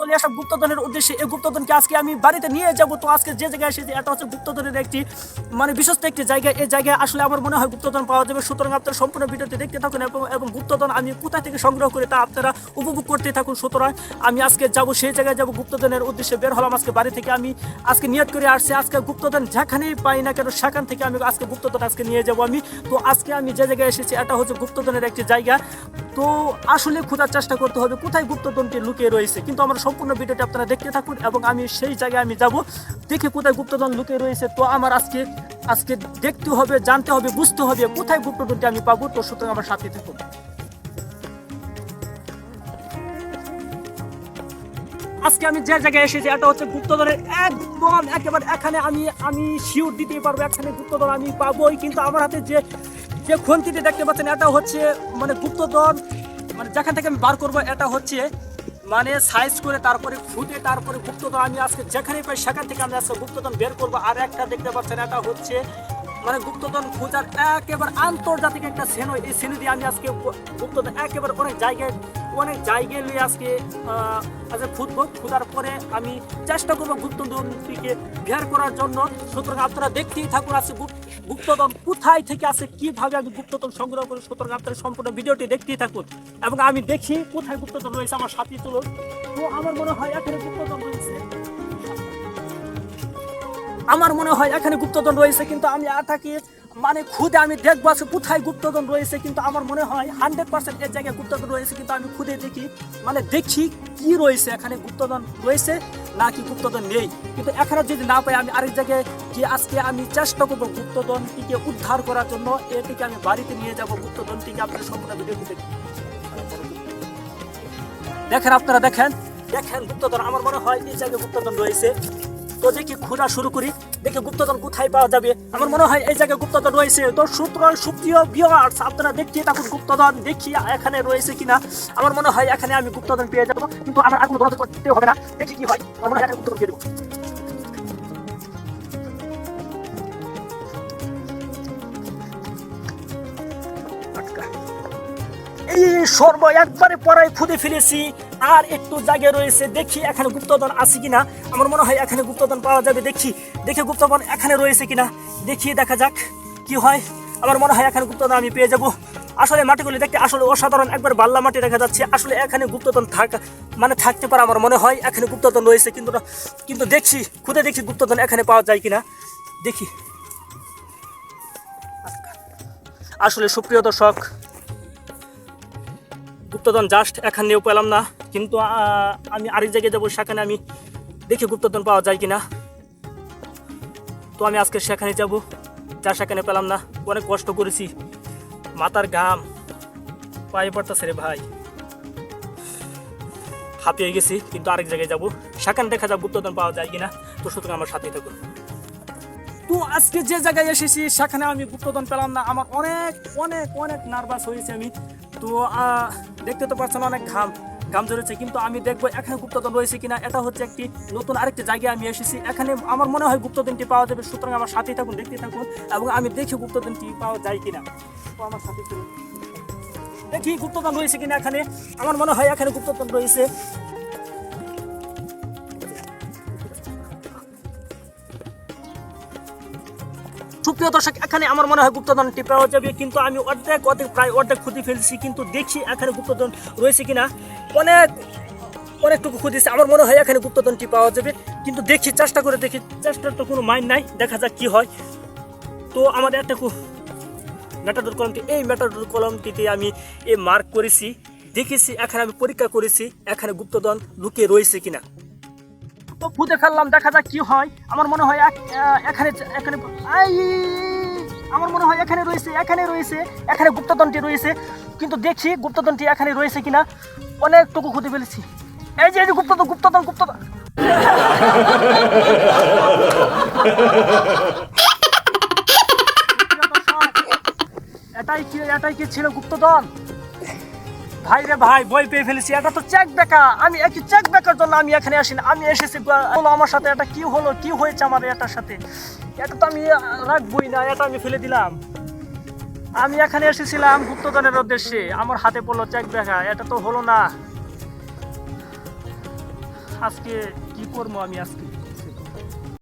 চলে আসা গুপ্তধনের উদ্দেশ্যে এই গুপ্তধনকে আজকে আমি বাড়িতে নিয়ে যাব। তো আজকে যে জায়গায় এসেছি, এটা হচ্ছে গুপ্তধনের একটি মানে বিশ্বস্ত একটি জায়গা। এই জায়গায় আসলে আমার মনে হয় গুপ্তধন পাওয়া যাবে। সুতরাং আপনারা সম্পূর্ণ ভিডিওটি দেখতে থাকুন এবং এবং গুপ্তধন আমি কোথা থেকে সংগ্রহ করে তা আপনারা উপভোগ করতে থাকুন। সুতরাং আমি আজকে যাব, সেই জায়গায় যাব, গুপ্তধনের উদ্দেশ্যে বের হলাম আজকে বাড়ি থেকে। আমি আজকে নিয়ত করে আসছি। আজকে গুপ্তধন যেখানেই পাই না কেন, সেখান থেকে আমি আজকে গুপ্তধন আজকে নিয়ে যাব আমি। তো আজকে আমি যে জায়গায় এসেছি, এটা হচ্ছে গুপ্তধনের একটি জায়গা। তো আসলে খোঁজার চেষ্টা করতে হবে। কোথায় গুপ্তধনটি লুকিয়ে রয়েছে? কিন্তু আমার সম্পূর্ণ ভিডিওটি আপনারা দেখতে থাকুন এবং আমি সেই জায়গায় আমি যাব। দেখে কোথায় গুপ্তধন লুকিয়ে রয়েছে? তো আমার আজকে আজকে দেখতে হবে, জানতে হবে, বুঝতে হবে কোথায় গুপ্তধনটি আমি পাবো। তো সুতরাং আমার সাথে থাকুন। আজকে আমি যে জায়গায় এসেছি, এটা হচ্ছে গুপ্তধনের একদম একেবারে এখানে আমি আমি শিওর দিতে পারব, এখানে গুপ্তধন আমি পাবোই। কিন্তু আমার হাতে যে যে খন্তিটি দেখতে পাচ্ছেন, এটা হচ্ছে মানে গুপ্তধন। মানে যেখান থেকে আমি বার করব, এটা হচ্ছে মানে সাইজ করে তারপরে ফুটে, তারপরে গুপ্তধন। আমি আজকে যেখানেই পাই সেখান থেকে আমি আজকে গুপ্তধন বের করব। আর একটা দেখতে পাচ্ছেন, এটা হচ্ছে মানে গুপ্তধন খোঁজার একেবারে আন্তর্জাতিক একটা শ্রেণি, এই শ্রেণি দিয়ে আমি আজকে গুপ্তধন একেবারে অনেক জায়গায় অনেক জায়গায় নিয়ে আজকে আজকে খুঁজবো খোঁজার পরে আমি চেষ্টা করব গুপ্তধনটিকে বের করার জন্য। সুতরাং আপনারা দেখতেই থাকুন আছে গুপ্তদন কোথায় থেকে আসে কীভাবে আমি গুপ্তদন সংগ্রহ করি, সুতরাং আপনারা সম্পূর্ণ ভিডিওটি দেখতেই থাকুন। এবং আমি দেখি কোথায় গুপ্তদন রয়েছে আমার সাথী তুলুন। তো আমার মনে হয় এখানে গুপ্তদন রয়েছে। আমার মনে হয় এখানে গুপ্তধন রয়েছে, কিন্তু আমি আটাকে মানে খুদে আমি দেখব আছে কোথায় গুপ্তধন রয়েছে, কিন্তু আমার মনে হয় হান্ড্রেড পার্সেন্ট এর জায়গায় গুপ্তধন রয়েছে, কিন্তু আমি খুদে দেখি মানে দেখি কি রয়েছে এখানে গুপ্তধন রয়েছে, নাকি গুপ্তধন নেই। কিন্তু এখানে যদি না পাই, আমি আরেক জায়গায় গিয়ে আজকে আমি চেষ্টা করব গুপ্তধনটিকে উদ্ধার করার জন্য, এটিকে আমি বাড়িতে নিয়ে যাব, গুপ্তধনটিকে আপনার সম্পূর্ণ ভিডিওটি দেখি দেখেন আপনারা, দেখেন দেখেন গুপ্তধন, আমার মনে হয় এই জায়গায় গুপ্তধন রয়েছে। তো দেখি খোঁজা শুরু করি? দেখি গুপ্তধন কোথায় পাওয়া যাবে? আমার মনে হয় এই জায়গায় গুপ্তধন রয়েছে। তো সুতরাং সুপ্রিয় ভিউয়ার্স আপনারা গুপ্তধন দেখি এখানে রয়েছে কিনা। আমার মনে হয় এখানে আমি গুপ্তধন পেয়ে যাব, কিন্তু আমার আগুন ধরাতে করতে হবে না। দেখি কি হয়। আমার মনে হয় গুপ্তধন পেয়ে সর্ব একবারে পড়ায় খুঁজে ফেলেছি। আর একটু জায়গায় রয়েছে, দেখি এখানে গুপ্তধন আছে কিনা। আমার মনে হয় এখানে গুপ্তধন পাওয়া যাবে, দেখি। দেখি গুপ্তধন এখানে রয়েছে কিনা। দেখি, দেখা যাক কি হয়। আমার মনে হয় এখানে গুপ্তধন আমি পেয়ে যাব। আসলে মাটিগুলি দেখতে আসলে অসাধারণ। একবার বাল্লা মাটি দেখা যাচ্ছে। আসলে এখানে গুপ্তধন থাক মানে থাকতে পারে আমার মনে হয়। এখানে গুপ্তধন রয়েছে, কিন্তু কিন্তু দেখছি খুদে দেখছি গুপ্তধন এখানে পাওয়া যায় কিনা। দেখি। আসলে সুপ্রিয় দর্শক, গুপ্তধন জাস্ট এখানেও পেলাম না। কিন্তু আমি আরেক জায়গায় যাব, সেখানে আমি দেখি গুপ্তধন পাওয়া যায় কিনা। তো আমি আজকে সেখানে যাব, যা সেখানে পেলাম না, অনেক কষ্ট করেছি। মাথার ঘাম, পায়ে পড়তেছে রে ভাই। হাঁপিয়ে গেছি, কিন্তু আরেক জায়গায় যাব। সেখানে দেখা যাক গুপ্তধন পাওয়া যায় কিনা। তো সুতরাং আমার সাথে থাকুন। তো আজকে যে জায়গায় এসেছি, সেখানে আমি গুপ্তধন পেলাম না। আমার অনেক অনেক অনেক নার্ভাস হয়েছে আমি। তো দেখতে তো পাচ্ছেন অনেক ঘাম। ঘাম ধরেছে, কিন্তু আমি দেখব এখানে গুপ্তধন রয়েছে কিনা, এটা হচ্ছে একটি নতুন আরেকটি জায়গায় আমি এসেছি। এখানে আমার মনে হয় গুপ্তদিনটি পাওয়া যাবে, সুতরাং আমার সাথেই থাকুন দেখতে থাকুন, এবং আমি দেখি গুপ্তধনটি পাওয়া যায় কিনা। আমার সাথে দেখি গুপ্তধন রয়েছে কিনা এখানে। আমার মনে হয় এখানে গুপ্তধন রয়েছে। সুপ্রিয় দর্শক, এখানে আমার মনে হয় গুপ্তধনটি পাওয়া যাবে, কিন্তু আমি অর্ধেক অর্ধেক, প্রায় অর্ধেক খুঁজে ফেলছি, কিন্তু দেখছি এখানে গুপ্তধন রয়েছে কিনা। অনেক, অনেকটুকু খুঁজেছি আমার মনে হয় এখানে গুপ্তধনটি পাওয়া যাবে, কিন্তু দেখি, চেষ্টা করে দেখি, চেষ্টার তো কোনো মাইন্ড নাই, দেখা যাক কি হয়। তো আমাদের একটা মেটাডোর কলমটি এই মেটাডোর কলমটিতে আমি এ মার্ক করেছি দেখেছি এখানে আমি পরীক্ষা করেছি, এখানে গুপ্তধন লুকিয়ে রয়েছে কিনা। তো খুঁজে ফেললাম, দেখা যাক কি হয়। আমার মনে হয় এখানে এখানে, আই, আমার মনে হয় এখানে রয়েছে এখানে রয়েছে, এখানে গুপ্তধনটি রয়েছে। কিন্তু দেখি গুপ্তধনটি এখানে রয়েছে কিনা। অনেকটুকু খুঁজে ফেলেছি। এই যে এই যে গুপ্তধন গুপ্তধন গুপ্তধন। এটাই কি এটাই কি ছিল গুপ্তধন? ভাই রে ভাই, বই পেয়ে ফেলেছি, এটা তো চেক বেকা আমি একই চেক বেকার জন্য আমি এখানে আসিনি, আমি এসেছি, বা- হলো আমার সাথে এটা কি হলো, কি হয়েছে আমার এটার সাথে? এটা তো আমি রাখবই না, এটা আমি ফেলে দিলাম। আমি এখানে এসেছিলাম গুপ্তধনের উদ্দেশ্যে, আমার হাতে পড়ল চেক বেকা এটা তো হলো না। আজকে কি করব আমি আজকে?